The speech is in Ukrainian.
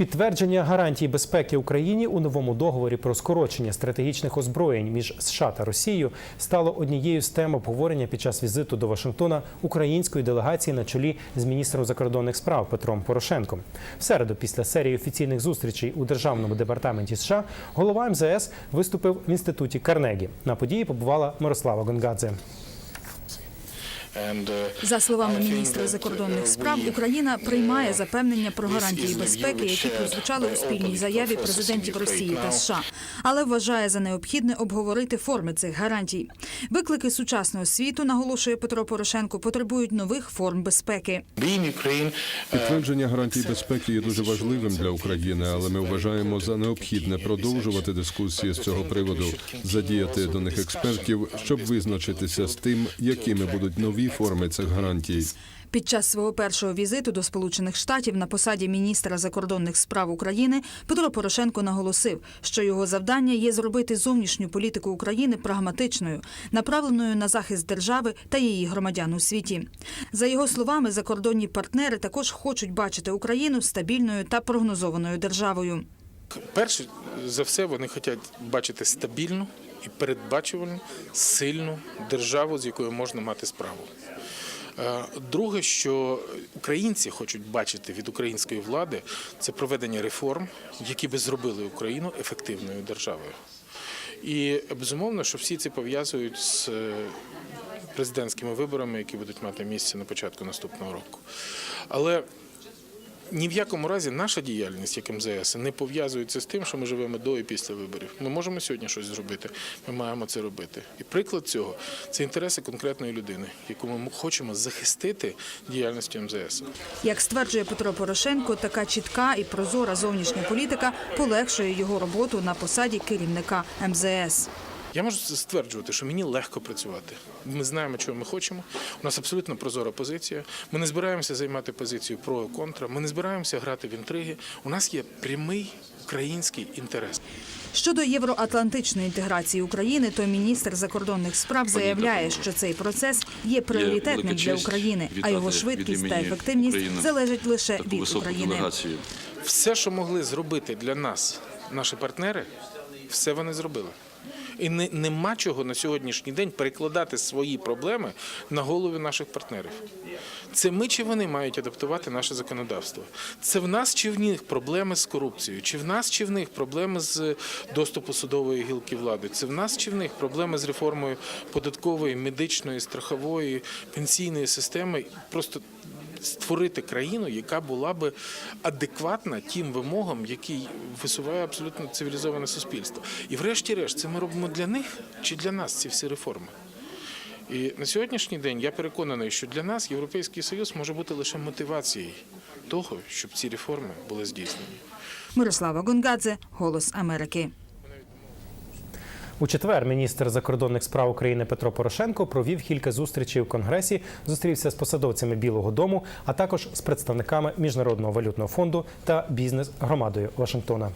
Підтвердження гарантій безпеки Україні у новому договорі про скорочення стратегічних озброєнь між США та Росією стало однією з тем обговорення під час візиту до Вашингтона української делегації на чолі з міністром закордонних справ Петром Порошенком. В середу, після серії офіційних зустрічей у державному департаменті США, голова МЗС виступив в інституті Карнегі. На події побувала Мирослава Гонгадзе. За словами міністра закордонних справ, Україна приймає запевнення про гарантії безпеки, які прозвучали у спільній заяві президентів Росії та США, але вважає за необхідне обговорити форми цих гарантій. Виклики сучасного світу, наголошує Петро Порошенко, потребують нових форм безпеки. Підтвердження гарантій безпеки є дуже важливим для України, але ми вважаємо за необхідне продовжувати дискусії з цього приводу, задіяти до них експертів, щоб визначитися з тим, якими будуть нові форми цих гарантій. Під час свого першого візиту до Сполучених Штатів на посаді міністра закордонних справ України Петро Порошенко наголосив, що його завдання є зробити зовнішню політику України прагматичною, направленою на захист держави та її громадян у світі. За його словами, закордонні партнери також хочуть бачити Україну стабільною та прогнозованою державою. Перше за все вони хочуть бачити стабільну і передбачувальну, сильну державу, з якою можна мати справу. Е, Друге, що українці хочуть бачити від української влади, це проведення реформ, які би зробили Україну ефективною державою. І безумовно, що всі це пов'язують з е, президентськими виборами, які будуть мати місце на початку наступного року. Але ні в якому разі наша діяльність як МЗС не пов'язується з тим, що ми живемо до і після виборів. Ми можемо сьогодні щось зробити. Ми маємо це робити. І приклад цього це інтереси конкретної людини, яку ми хочемо захистити діяльністю МЗС. Як стверджує Петро Порошенко, така чітка і прозора зовнішня політика полегшує його роботу на посаді керівника МЗС. Я можу стверджувати, що мені легко працювати. Ми знаємо, чого ми хочемо. У нас абсолютно прозора позиція. Ми не збираємося займати позицію про контра. Ми не збираємося грати в інтриги. У нас є прямий український інтерес. Щодо євроатлантичної інтеграції України, то міністр закордонних справ заявляє, що цей процес є пріоритетним для України, а його швидкість та ефективність залежить лише від України. Все, що могли зробити для нас наші партнери, все вони зробили. І не, нема чого на сьогоднішній день перекладати свої проблеми на голови наших партнерів. Це ми чи вони мають адаптувати наше законодавство. Це в нас чи в них проблеми з корупцією, чи в нас чи в них проблеми з доступу судової гілки влади, це в нас чи в них проблеми з реформою податкової, медичної, страхової, пенсійної системи. Просто створити країну, яка була би адекватна тим вимогам, які висуває абсолютно цивілізоване суспільство. І врешті-решт, це ми робимо для них чи для нас ці всі реформи. І на сьогоднішній день я переконаний, що для нас Європейський Союз може бути лише мотивацією того, щоб ці реформи були здійснені. Мирослава Гонгадзе, Голос Америки. У четвер міністр закордонних справ України Петро Порошенко провів кілька зустрічей у Конгресі, зустрівся з посадовцями Білого Дому, а також з представниками Міжнародного валютного фонду та бізнес-громадою Вашингтона.